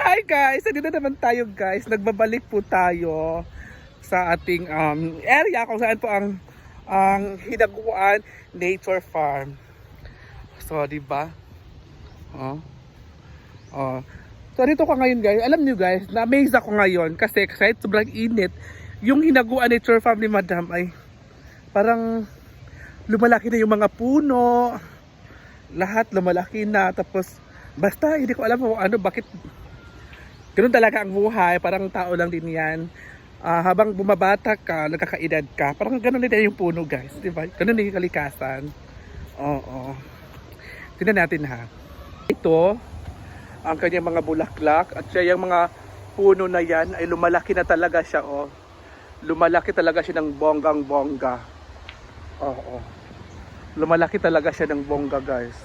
Hi guys! Nandito naman tayo guys. Nagbabalik po tayo sa ating um, area kung saan po ang ang Hinaguan Nature Farm. So, di ba? Oh. Oh. So, dito ko ngayon guys. Alam niyo guys, na-amaze ako ngayon kasi kahit sobrang init, yung Hinaguan Nature Farm ni Madam ay parang lumalaki na yung mga puno. Lahat lumalaki na. Tapos, basta hindi ko alam kung ano, bakit Ganun talaga ang buhay, parang tao lang din yan. Ah, habang bumabata ka, nagkakaedad ka, parang ganun din yung puno guys, di ba? Ganun din yung kalikasan. Oo. Tingnan natin ha. Ito, ang kanyang mga bulaklak, at siya yung mga puno na yan, ay lumalaki na talaga siya, oh. Lumalaki talaga siya ng bonggang bongga. Oo. Lumalaki talaga siya ng bongga guys.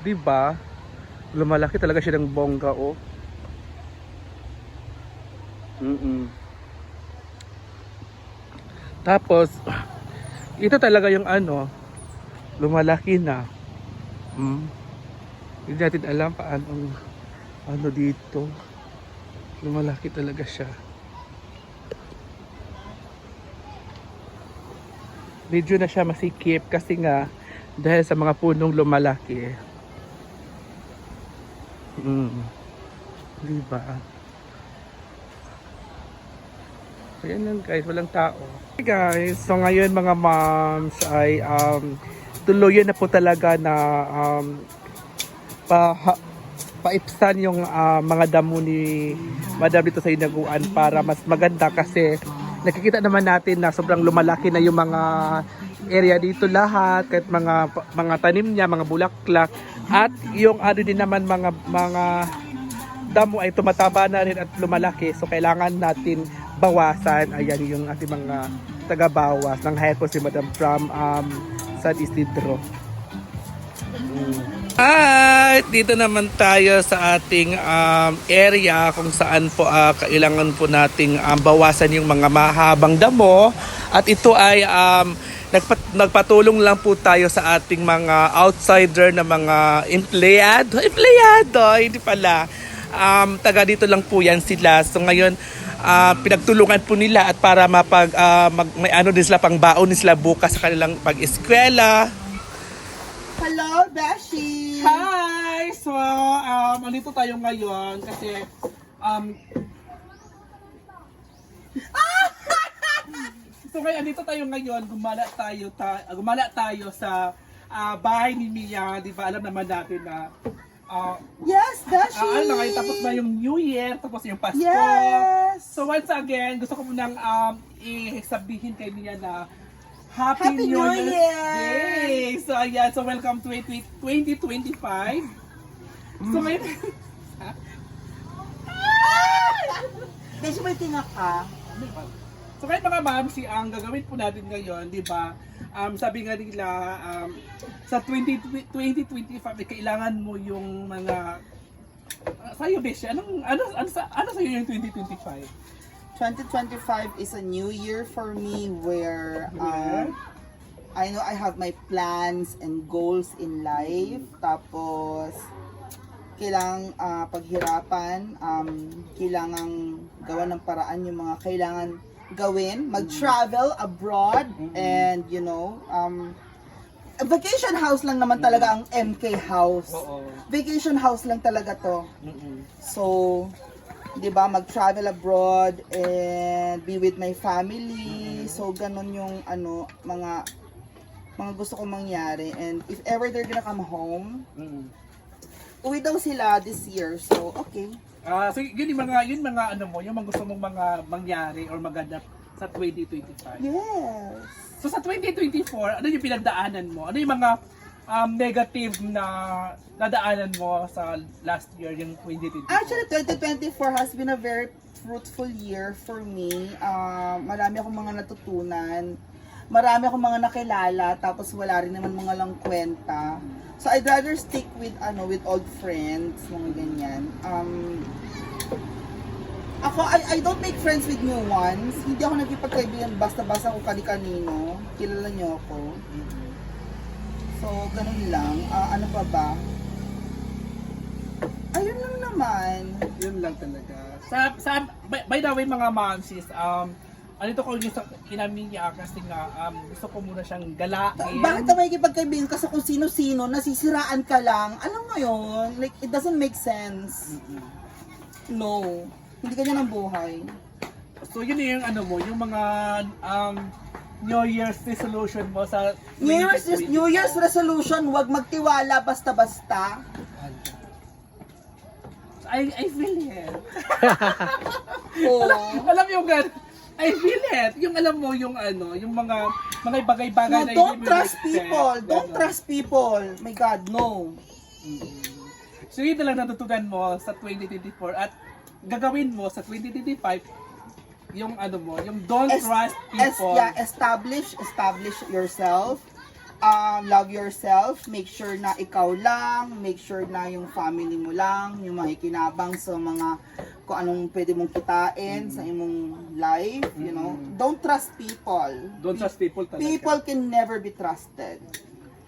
Di ba? Lumalaki talaga siya ng bongga, oh. Mm-mm. Tapos, ito talaga yung ano, lumalaki na. Mm. Hindi natin alam paano ano dito. Lumalaki talaga siya. Medyo na siya masikip kasi nga dahil sa mga punong lumalaki. Mm. Diba? So yan lang guys, walang tao. Hey guys, so ngayon mga moms ay um, tuluyan na po talaga na um, pa, paipsan yung ah, mga damo ni Madam dito sa Inaguan para mas maganda kasi nakikita naman natin na sobrang lumalaki na yung mga area dito lahat kahit mga mga tanim niya, mga bulaklak at yung ano din naman mga mga damo ay tumataba na rin at lumalaki. So kailangan natin bawasan. Ayan yung ating mga taga-bawas ng hire po si Madam from um, San Isidro. At dito naman tayo sa ating um, area kung saan po ah, kailangan po nating um, bawasan yung mga mahabang damo. At ito ay um, nagpat- nagpatulong lang po tayo sa ating mga outsider na mga empleyado. Empleyado, hindi pala. Um, taga dito lang po yan sila. So ngayon, ah, pinagtulungan po nila at para mapag, ah, mag, may ano din sila pang baon din sila bukas sa kanilang pag-eskwela. Hello, Beshi! Hi! So, um, andito tayo ngayon kasi um, So ngayon, andito tayo ngayon, gumala tayo, ta, ah, gumala tayo sa ah, bahay ni Mia, di ba? Alam naman natin na ah, Yes, Beshi! ah, ano ngayon, tapos na yung New Year, tapos yung Pasko. Yes! So once again, gusto ko munang um, i-sabihin kay Mia na Happy, Happy New, Year! Day! So ayan, so welcome to 20 2025. So ngayon, Beshi, may tingak ka. So kahit mga ma'am, si ang gagawin po natin ngayon, di ba? Um, sabi nga nila, um, sa 20, 2025, eh, kailangan mo yung mga uh, sa'yo, Beshi, anong, ano, ano, ano sa'yo yung 2025? 2025 is a new year for me where um, I know I have my plans and goals in life. Tapos, kailangang ah, paghirapan, um, kailangang gawa ng paraan yung mga kailangan gawin, mag-travel abroad, and you know, um, vacation house lang naman talaga ang MK house. Oo. Vacation house lang talaga to. So, 'di ba, mag-travel abroad and be with my family. So, ganun yung ano, mga mga gusto kong mangyari. And if ever they're gonna come home, Mm-mm. uwi daw sila this year. So, okay. Ah, so yun yung mga yun mga ano mo, yung mga gusto mong mga mangyari or maganap sa 2025. Yes. So sa 2024, ano yung pinagdaanan mo? Ano yung mga um, negative na nadaanan mo sa last year, yung 2024? Actually, 2024 has been a very fruitful year for me. Uh, marami akong mga natutunan. Marami akong mga nakilala, tapos wala rin naman mga lang kwenta. So, I'd rather stick with, ano, with old friends, mga ganyan. Um, ako, I, I don't make friends with new ones. Hindi ako nagkipagkaibigan basta-basta kung kani-kanino. Kilala niyo ako. So, ganun lang. Ah, ano pa ba? Ayun lang naman. naman. Yun lang talaga. Sa, sa, by, by the way mga momsies, um, andito ko yung sa inamin niya kasi nga, um, gusto ko muna siyang galain. Bakit ka makikipagkaibigan ka sa kung sino-sino, nasisiraan ka lang? Alam mo yun, like, it doesn't make sense. Mm-mm. No. Hindi kanya ng buhay. So yun yung ano mo, yung mga um, New Year's resolution mo sa New Year's, 2020. New Year's resolution, wag magtiwala basta-basta. I, I feel it. Oo. alam mo yung gan- I feel it. Yung alam mo yung ano, yung mga mga bagay-bagay No, na don't hindi mo trust expect. people. Don't Ganon. trust people. My God, no. Mm. So yun na lang natutunan mo sa 2024 at gagawin mo sa 2025 yung ano mo, yung don't Es- trust Es, people. yeah, establish, establish yourself. Um, love yourself. Make sure na ikaw lang. Make sure na yung family mo lang. Yung makikinabang sa mga kung anong pwede mong kitain sa imong life. You know, don't trust people. Don't trust people talaga. People can never be trusted.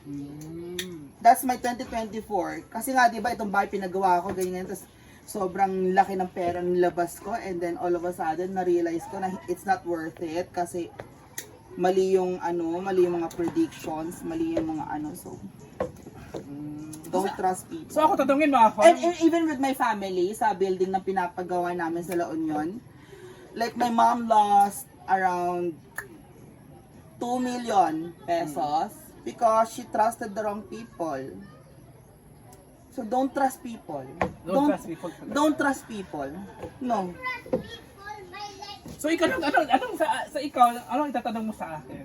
Mm. That's my 2024. Kasi nga, di ba, itong bahay pinagawa ko, ganyan, ganyan. Tapos, sobrang laki ng pera nilabas ko. And then, all of a sudden, na-realize ko na it's not worth it. Kasi, mali yung, ano, mali yung mga predictions, mali yung mga, ano, so, don't trust people. So ako tatanungin mo ako. And, and even with my family, sa building na pinapagawa namin sa La Union, like my mom lost around 2 million pesos because she trusted the wrong people. So don't trust people. Don't trust people. Don't trust people. No. So ikaw anong anong, anong sa, sa ikaw anong itatanong mo sa akin?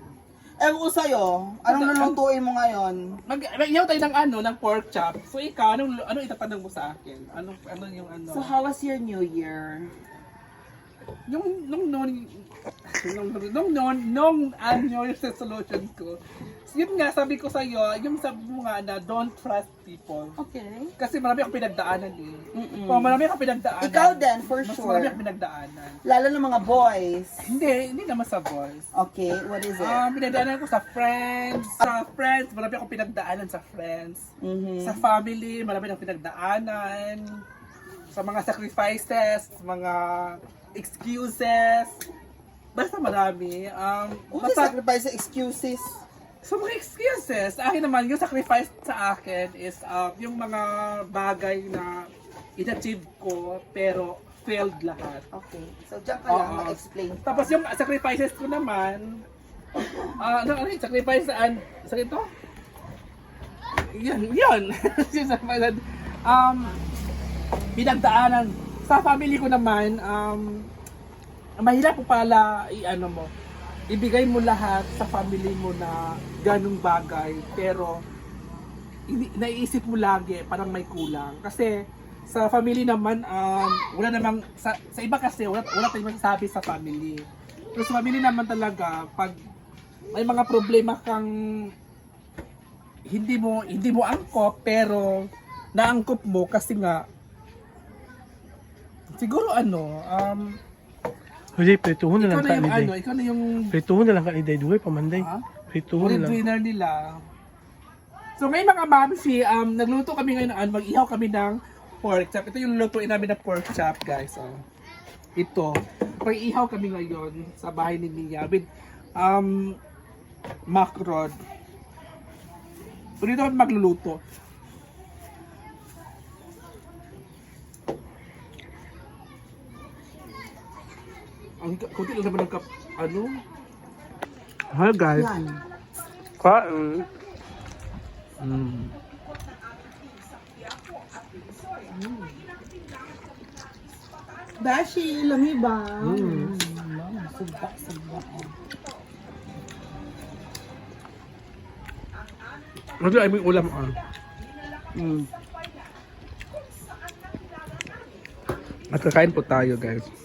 Ewan ko sa'yo, anong lulutuin mo ngayon? Mag mag tayo ng ano ng pork chop. So ikaw anong ano itatanong mo sa akin? Ano ano yung ano? So how was your new year? yung nung noon nung nung noon nung ano yung resolution ko. Yun nga sabi ko sa iyo, yung sabi mo nga na don't trust people. Okay. Kasi marami akong pinagdaanan eh. Mm-mm. Oh, marami akong pinagdaanan. Ikaw din, for Mas sure. marami akong pinagdaanan. Lalo ng mga boys. Hindi, hindi naman sa boys. Okay, what is it? Ah, pinagdaanan ko sa friends. Sa friends, marami akong pinagdaanan sa friends. Mhm. Sa family, marami akong pinagdaanan. Sa mga sacrifices, mga excuses. Basta marami. Um, is basta, sacrifice excuses? Sa mga excuses, akin naman, yung sacrifice sa akin is um, yung mga bagay na in-achieve ko, pero failed lahat. Okay. So, diyan ka lang Oo. ma-explain. Tapos yung sacrifices ko naman, ah ano, ano sacrifice saan? Sa ito? Yan, yan. Yung sacrifice, um, pinagdaanan. Sa family ko naman, um, mahirap po pala, i-ano mo, ibigay mo lahat sa family mo na ganong bagay, pero naiisip mo lagi, parang may kulang. Kasi, sa family naman, um, wala namang, sa, sa iba kasi, wala, wala tayong masasabi sa family. Pero sa family naman talaga, pag may mga problema kang hindi mo hindi mo angkop pero naangkop mo kasi nga siguro ano um Hindi, prituhon na ikaw lang na ka yung ni ano Day. ikaw na yung Prituhon na lang ka ni Day. Duhay, pamanday. ha? Prituhon na lang. breadwinner nila so ngayon mga mamsi um nagluto kami ngayon ng mag-ihaw kami ng pork chop ito yung lutuin namin na pork chop guys oh. ito mag-ihaw kami ngayon sa bahay ni Mia with um macrod so dito kami magluluto ang kunti lang naman ng kap, ano, Hi guys. Yan. Kain. Mm. Dashi, lami ba? Mm. Subak, subak. Ano ay may ulam ah. Mm. At kakain po tayo guys.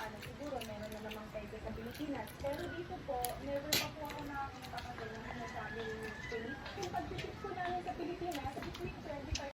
paano, siguro meron na naman kayo sa Pilipinas. Pero dito po, never pa po ako nakakita kasi ng sinasabing faith. Yung pag-isip ko na